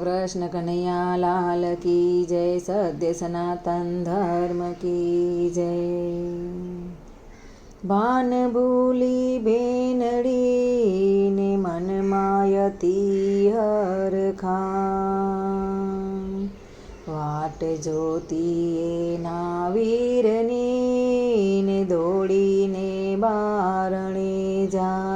કૃષ્ણ કનૈયા લાલ કી જય, સત્ય સનાતન ધર્મ કી જય. ભાન ભૂલી ભેનડીને મન માયતી હરખા વાટ જોતી ના વીરની ને દોડીને બારણે જાય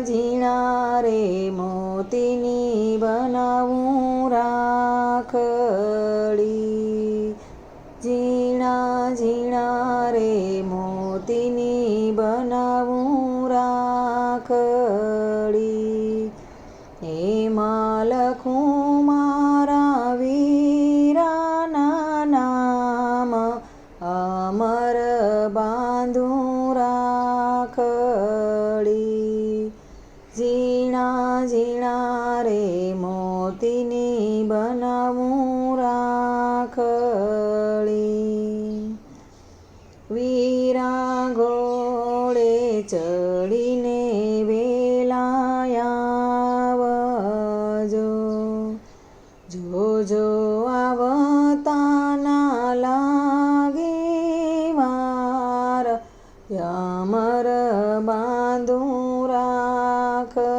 ઝીણા રે મોતીની બનાવું રાખડી. ઝીણા ઝીણા રે મોતીની બનાવું રાખડી. એમાં લખું મારા વીરાના નામ અમર બાંધું રાખડી. ચડીને વેલાયાવજો જોજો આવતાના લાગે વાર યમર બાંધું રાખડી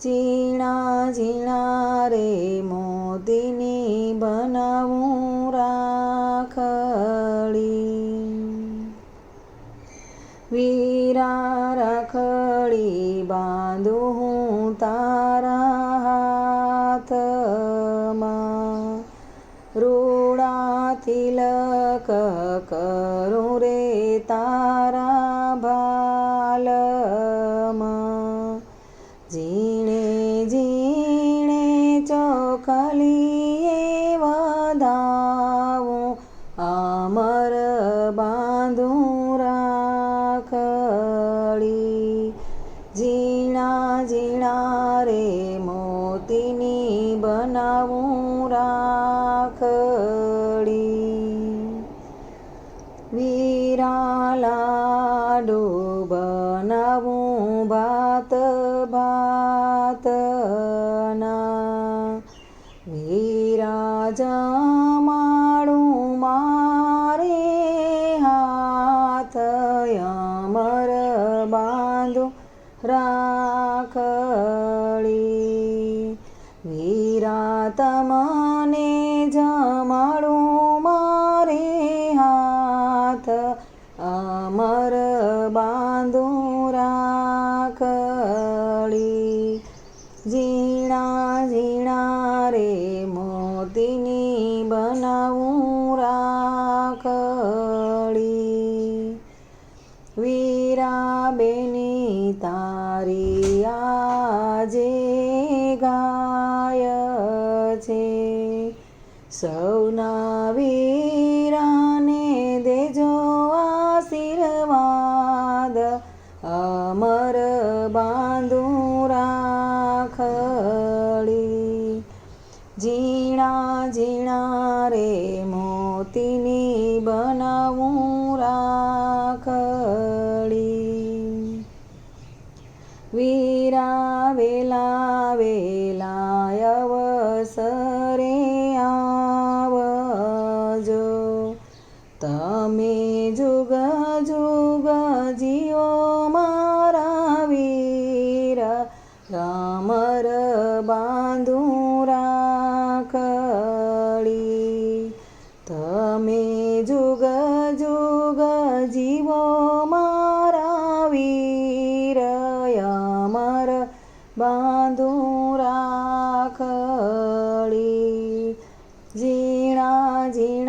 ઝીણા ઝીણા રે મોતીની વીરા રખડી બાંધું હું તારા હાથમાં. રૂડા તિલક કરું રે તારા ભાલમાં. જીણે જીણે ચોકલીએ વધાવું અમર બાંધું રાખડી વીરા લાડુ બનાવું ભાત ભાતના વીરા જમાડું મારે હાથ અમર બાંધું રાખડી તમને જમાડું મારે હાથ અમર બાંધો રાખડી. ઝીણા ઝીણા રે મોતીની બનાવું સૌના વીરાને દેજો આશીર્વાદ, અમર બાંધું રાખડી. ઝીણા ઝીણા રે મોતીની બનાવું રાખડી. વીરા વેલા વેલા તમે જુગ જુગ જીઓ મારા વીર. રામર બાંધું રાખડી. તમે જુગ જુગ જીવો મારા વીર. અમર બાંધું રાખડી. ઝીણા ઝીણા